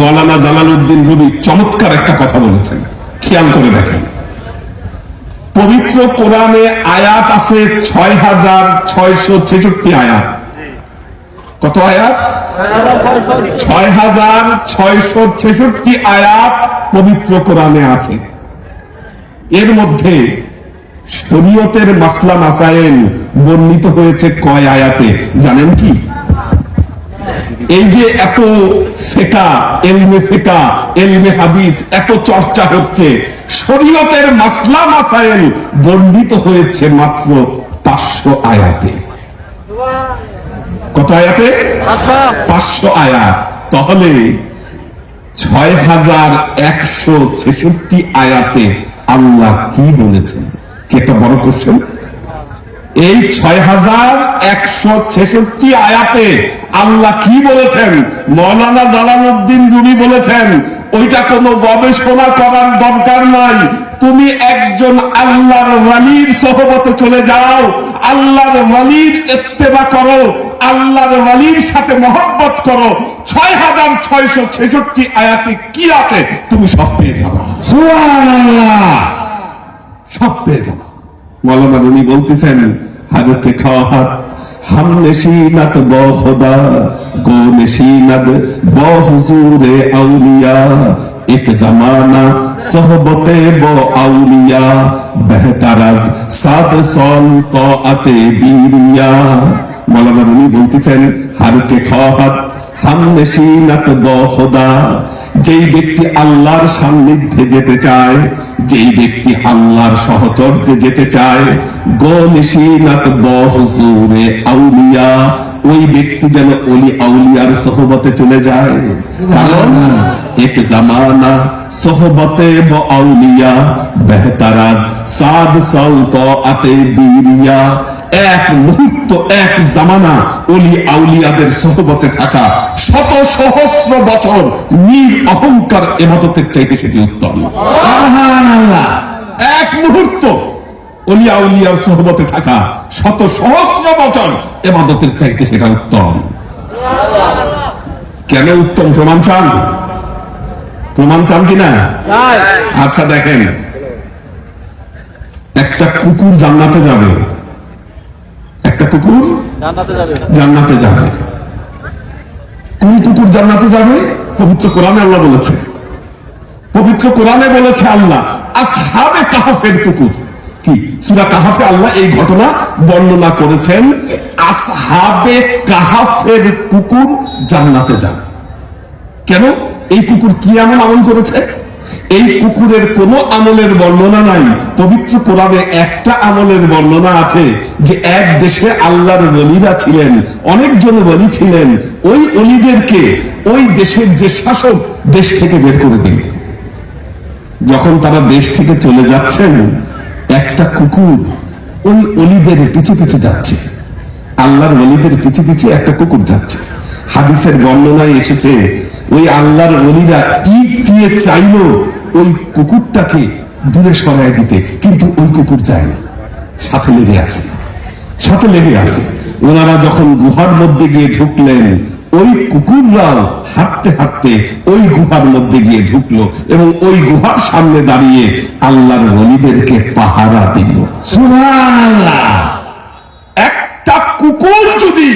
মৌলানা জালাল উদ্দিন রবি চমৎকার একটা কথা বলেছেন। খেয়াল করে দেখেন। পবিত্র কোরআনে আয়াত আছে ছয় হাজার ছয়শো ছেষট্টি আয়াত। কত আয়াত? ছয় হাজার ছয়শো ছেষট্টি আয়াত পবিত্র কোরআনে আছে। এর মধ্যে শরীয়তের মাসলা মাসায়েল বর্ণিত হয়েছে কয় আয়াতে, জানেন কি? এই যে এত ফেকা এলমে ফেকা এলমে হাদিস এত চর্চা হচ্ছে শরীয়তের মাসলা মাসায়েল বর্ণিত হয়েছে মাত্র পাঁচশো আয়াতে। কত আয়াতে? পাঁচশো। আয়াত। তাহলে ছয় হাজার একশো ছেষট্টি আয়াতে আল্লাহ কি বলেছেন? কি একটা বড় কোশ্চেন এই ছয় হাজার একশো ছেষট্টি আয়াতে আল্লাহ কি বলেছেন? মৌলানা জালালউদ্দিন রুমি বলেছেন ওইটা কোনো গবেষণা করার দরকার নাই। তুমি একজন আল্লাহর ওয়ালির সহবতে চলে যাও। আল্লাহর ওয়ালির ইত্তেবা করো। আল্লাহর ওয়ালির সাথে মহব্বত করো। ছয় হাজার ছয়শো ছেষট্টি আয়াতে কি আছে? তুমি সব পেয়ে যাবে। সব পেয়ে যাব। মৌলানা রুমি বলতেছেন হারতে খাওয়া হাত হাম নশীনত রুমি বলতেছেন হারতে খাওয়া হাত হাম নশীনত ব খোদা যেই ব্যক্তি আল্লাহর সান্নিধ্যে যেতে চায়, যেই ব্যক্তি আল্লাহর সহচর্যে যেতে চায় আউলিয়া, ওই ব্যক্তি যেন অলি আউলিয়ার সহবতে চলে যায়। কারণ এক জামানা ব আউলিয়া, বেহতারাজ সাদ সলত আতে বীরিয়া এক মুহূর্ত এক জামানা অলি আউলিয়াদের সহবতে থাকা শত সহস্র বছর নির অহংকার এবাদতের চাইতে সেটি উত্তম। এক মুহূর্ত অলি আউলিয়ার সহবতে থাকা শত সহস্র বছর এবাদতের চাইতে সেটা উত্তম। কেন উত্তম প্রমাণ চান? প্রমাণ চান কিনা? আচ্ছা দেখেন একটা কুকুর জান্নাতে যাবে। কুকুর? জান্নাতে যাবে। কোন কুকুর জান্নাতে যাবে? পবিত্র কোরআনে আল্লাহ বলেছে। পবিত্র কোরআনে বলেছে আল্লাহ আসহাবে কাহাফের কুকুর। কি? সূরা কাহাফে আল্লাহ এই ঘটনা বর্ণনা করেছেন আসহাবে কাহাফের কুকুর জান্নাতে যাবে। কেন? এই কুকুর কি এমন আমল করেছে? এই কুকুরের কোন আমলের বর্ণনা নাই। পবিত্র কোরআনে একটা আমলের বর্ণনা আছে যে এক দেশে আল্লাহর বলিরা ছিলেন, অনেকজন বলি ছিলেন। ওই অলিদেরকে ওই দেশের যে শাসক দেশ থেকে বের করে দিল যখন তারা দেশ থেকে চলে যাচ্ছেন, একটা কুকুর ওই অলিদের পিছে পিছে যাচ্ছে। আল্লাহর অলিদের পিছে পিছে একটা কুকুর যাচ্ছে। হাদিসের বর্ণনায় এসেছে ওই আল্লাহর অলিরা ইট দিয়ে চাইলো ওই কুকুরটাকে দূরে সরায় দিতে, কিন্তু ওই কুকুর যায় না। সাথে লেগে আছে। সাথে লেগে আছে। ওনারা যখন গুহার মধ্যে গিয়ে ঢুকলেন, ওই কুকুররাও হাঁটতে হাঁটতে ওই গুহার মধ্যে গিয়ে ঢুকলো এবং ওই গুহার সামনে দাঁড়িয়ে আল্লাহর ওলিদেরকে পাহারা দিল। একটা কুকুর যদি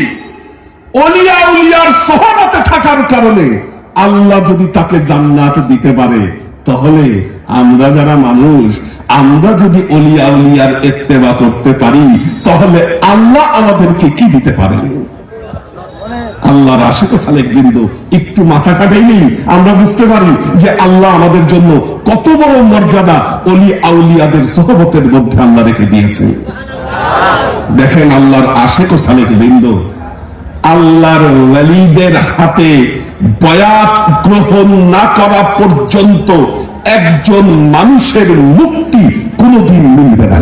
অলিয়া উলিয়ার সহবতে থাকার কারণে আল্লাহ যদি তাকে জান্নাত দিতে পারে, তাহলে আমরা যারা মানুষ, আমরা যদি অলিয়া উলিয়ার এত্তেবা করতে পারি, তাহলে আল্লাহ আমাদেরকে কি দিতে পারে? আল্লাহর আশেকে সালেক বিন্দু, একটু মাথা কাটাইলেই আমরা বুঝতে পারি যে আল্লাহ আমাদের জন্য কত বড় মর্যাদা অলি আউলিয়াদের সহবতের মধ্যে আল্লাহ রেখে দিয়েছে। দেখেন আল্লাহর আশেক সালেক বিন্দু, আল্লাহর ওয়ালিদের হাতে বয়াত গ্রহণ না করা পর্যন্ত একজন মানুষের মুক্তি কোনোদিন মিলবে না।